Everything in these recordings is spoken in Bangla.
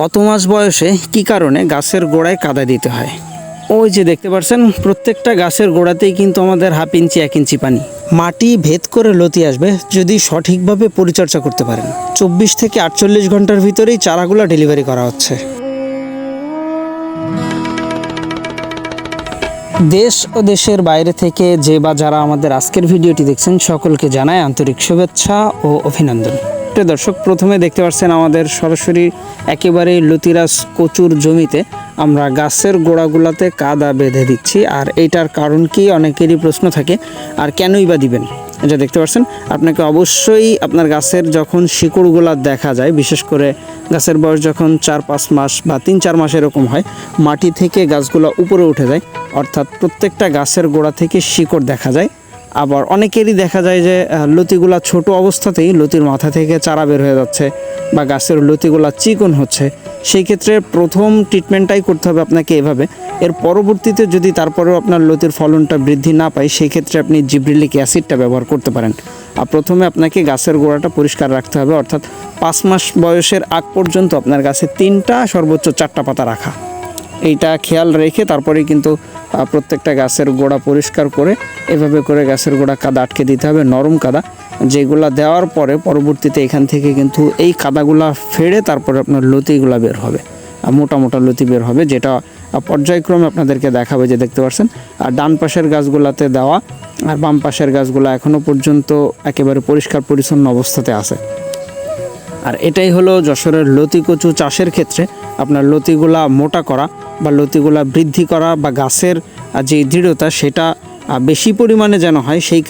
কত মাস বয়সে কি কারণে গাছের গোড়ায় কাদা দিতে হয়? ওই যে দেখতে পাচ্ছেন প্রত্যেকটা গাছের গোড়াতেই কিন্তু আমাদের হাফ ইঞ্চি, এক ইঞ্চি পানি। মাটি ভেদ করে লতি আসবে যদি সঠিকভাবে পরিচর্যা করতে পারেন। চব্বিশ থেকে আটচল্লিশ ঘণ্টার ভিতরেই চারাগুলো ডেলিভারি করা হচ্ছে। দেশ ও দেশের বাইরে থেকে যে বা যারা আমাদের আজকের ভিডিওটি দেখছেন, সকলকে জানায় আন্তরিক শুভেচ্ছা ও অভিনন্দন। প্রিয় দর্শক, প্রথমে দেখতে পাচ্ছেন আমাদের সরাসরি একেবারে লতিরাজ কচুর জমিতে আমরা গাছের গোড়াগুলাতে কাদা বেঁধে দিচ্ছি। আর এইটার কারণ কি অনেকেরই প্রশ্ন থাকে, আর কেনই বা দিবেন? এটা দেখতে পাচ্ছেন, আপনাকে অবশ্যই আপনার গাছের যখন শিকড়গুলা দেখা যায়, বিশেষ করে গাছের বয়স যখন চার পাঁচ মাস বা তিন চার মাস এরকম হয়, মাটি থেকে গাছগুলো উপরে উঠে যায়। অর্থাৎ প্রত্যেকটা গাছের গোড়া থেকে শিকড় দেখা যায়। আবার অনেকেরই দেখা যায় যে লতিগুলা ছোট অবস্থাতেই লতির মাথা থেকে চারা বের হয়ে যাচ্ছে বা গাছের লতিগুলা চিকন হচ্ছে। সেই ক্ষেত্রে প্রথম ট্রিটমেন্টটাই করতে হবে আপনাকে এভাবে। এর পরবর্তীতে যদি তারপরেও আপনার লতির ফলনটা বৃদ্ধি না পায়, সেই ক্ষেত্রে আপনি জিব্রিলিক অ্যাসিডটা ব্যবহার করতে পারেন। আর প্রথমে আপনাকে গাছের গোড়াটা পরিষ্কার রাখতে হবে, অর্থাৎ পাঁচ মাস বয়সের আগ পর্যন্ত আপনার গাছে তিনটা সর্বোচ্চ চারটা পাতা রাখা। এইটা খেয়াল রেখে তারপরেই কিন্তু প্রত্যেকটা গাছের গোড়া পরিষ্কার করে এভাবে করে গাছের গোড়া কাদা আটকে দিতে হবে, নরম কাদা। যেগুলা দেওয়ার পরে পরবর্তীতে এখান থেকে কিন্তু এই কাদাগুলা ফেড়ে তারপরে আপনার লতিগুলা বের হবে। মোটা মোটা লতি বের হবে, যেটা পর্যায়ক্রমে আপনাদেরকে দেখাবে যে দেখতে পাচ্ছেন। আর ডান পাশের গাছগুলাতে দেওয়া আর বাম পাশের গাছগুলো এখনও পর্যন্ত একেবারে পরিষ্কার পরিচ্ছন্ন অবস্থাতে আছে। আর এটাই হলো যশোরের লতি কচু চাষের ক্ষেত্রে আপনার লতিগুলা মোটা করা। বা লতিগুলা বৃদ্ধি করা বা গাছের যে দৃঢ়তা সেটা বেশি পরিমাণে যেন হয়, সেই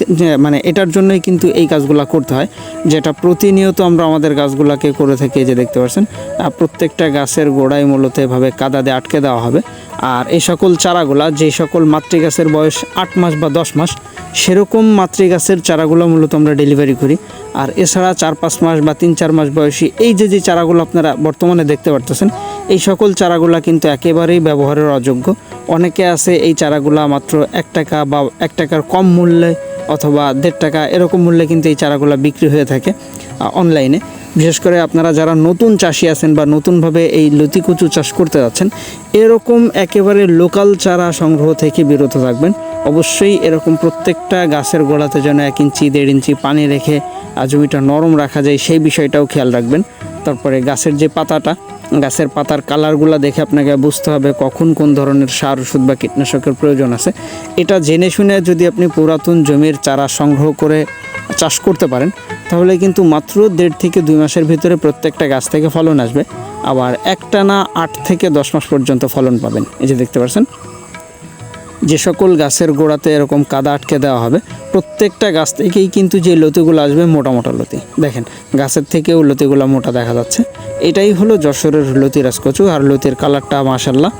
মানে এটার জন্যই কিন্তু এই কাজগুলা করতে হয়, যেটা প্রতিনিয়ত আমরা আমাদের গাছগুলাকে করে থাকি যে দেখতে পাচ্ছেন প্রত্যেকটা গাছের গোড়ায় মূলত এভাবে কাদা দিয়ে আটকে দেওয়া হবে, আর এই সকল চারাগুলা, যে সকল মাতৃগাছের বয়স আট মাস বা দশ মাস, সেরকম মাতৃগাছের চারাগুলো মূলত আমরা ডেলিভারি করি, আর এছাড়া চার পাঁচ মাস বা তিন চার মাস বয়সী এই যে যে চারাগুলো আপনারা বর্তমানে দেখতে পারতেছেন এই সকল চারাগুলা কিন্তু একেবারেই ব্যবহারের অযোগ্য। অনেকে আছে এই চারাগুলা মাত্র এক টাকা বা এক টাকার কম মূল্যে অথবা দেড় টাকা এরকম মূল্যে কিন্তু এই চারাগুলা বিক্রি হয়ে থাকে অনলাইনে বিশেষ করে আপনারা যারা নতুন চাষি আছেন বা নতুনভাবে এই লতিকুচু চাষ করতে যাচ্ছেন, এরকম একেবারে লোকাল চারা সংগ্রহ থেকে বিরত থাকবেন। অবশ্যই এরকম প্রত্যেকটা গাছের গোড়াতে যেন এক ইঞ্চি, দেড় ইঞ্চি পানি রেখে জমিটা নরম রাখা যায় সেই বিষয়টাও খেয়াল রাখবেন। তারপরে গাছের যে পাতাটা গাছের পাতার কালারগুলো দেখে আপনাকে বুঝতে হবে কখন কোন ধরনের সার, ওষুধ বা কীটনাশকের প্রয়োজন আছে। এটা জেনে শুনে যদি আপনি পুরাতন জমির চারা সংগ্রহ করে চাষ করতে পারেন, তাহলে কিন্তু মাত্র দেড় থেকে দুই মাসের ভিতরে প্রত্যেকটা গাছ থেকে ফলন আসবে। আবার একটানা আট থেকে দশ মাস পর্যন্ত ফলন পাবেন। এই যে দেখতে পাচ্ছেন যে সকল গাছের গোড়াতে এরকম কাদা আটকে দেওয়া হবে, প্রত্যেকটা গাছ থেকেই কিন্তু যে লতিগুলো আসবে মোটা মোটা লতি। দেখেন, গাছের থেকেও লতিগুলো মোটা দেখা যাচ্ছে। এটাই হলো যশোরের লতিরাজ কচু আর লতির কালারটা মাশাল্লাহ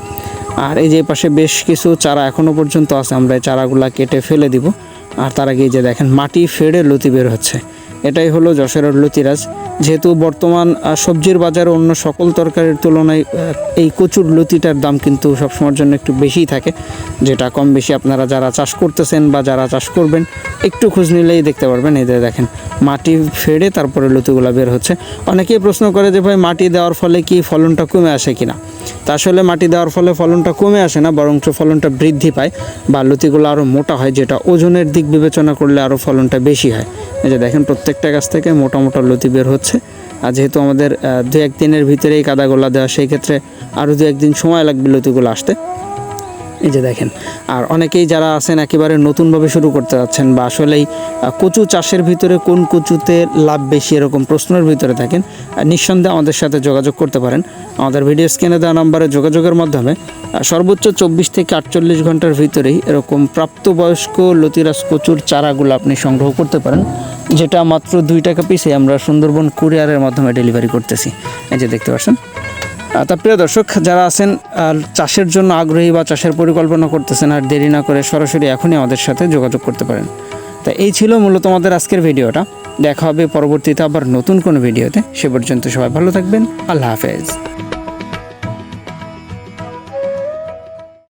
আর এই যে পাশে বেশ কিছু চারা এখনও পর্যন্ত আছে, আমরা এই চারাগুলা কেটে ফেলে দিব। আর তার আগে যে দেখেন, মাটি ফেড়ে লতি বের হচ্ছে। এটাই হলো যশোরের লতিরাজ। যেহেতু বর্তমান সবজির বাজারে অন্য সকল তরকারির তুলনায় এই কচুর লতিটার দাম কিন্তু সবসময়ের জন্য একটু বেশিই থাকে। যেটা কম বেশি আপনারা যারা চাষ করতেছেন বা যারা চাষ করবেন, একটু খোঁজ নিলেই দেখতে পারবেন। এদের দেখেন, মাটি ফেড়ে তারপরে লতিগুলা বের হচ্ছে। অনেকেই প্রশ্ন করে যে, ভাই, মাটি দেওয়ার ফলে কি ফলনটা কমে আসে কিনা? তা আসলে মাটি দেওয়ার ফলে ফলনটা কমে আসে না, বরঞ্চ ফলনটা বৃদ্ধি পায়। বা লতিগুলো আরও মোটা হয়, যেটা ওজনের দিক বিবেচনা করলে আরও ফলনটা বেশি হয়। এই যে দেখেন, প্রত্যেকটা গাছ থেকে মোটা মোটা লতি বের হচ্ছে। আর যেহেতু আমাদের দু একদিনের ভিতরেই কাদাগোলা দেওয়া, সেই ক্ষেত্রে আরও দু একদিন সময় লাগবে লতিগুলো আসতে। এই যে দেখেন, আর অনেকেই যারা আছেন একেবারে নতুনভাবে শুরু করতে যাচ্ছেন বা আসলেই কচু চাষের ভিতরে কোন কচুতে লাভ বেশি এরকম প্রশ্নের ভিতরে থাকেন নিঃসন্দেহে আমাদের সাথে যোগাযোগ করতে পারেন। আমাদের ভিডিও স্ক্রিনে দেওয়া নম্বরে যোগাযোগের মাধ্যমে সর্বোচ্চ চব্বিশ থেকে আটচল্লিশ ঘণ্টার ভিতরেই এরকম প্রাপ্তবয়স্ক লতিরাজ কচুর চারাগুলো আপনি সংগ্রহ করতে পারেন, যেটা মাত্র দুই টাকা পিসে আমরা সুন্দরবন কুরিয়ারের মাধ্যমে ডেলিভারি করতেছি। এই যে দেখতে পাচ্ছেন তা প্রিয় দর্শক, যারা আছেন চাষের জন্য আগ্রহী বা চাষের পরিকল্পনা করতেছেন আর দেরি না করে সরাসরি এখনই আমাদের সাথে যোগাযোগ করতে পারেন। তা এই ছিল মূলত আমাদের আজকের ভিডিওটা। দেখা হবে পরবর্তীতে আবার নতুন কোনো ভিডিওতে। সে পর্যন্ত সবাই ভালো থাকবেন। আল্লাহ হাফেজ।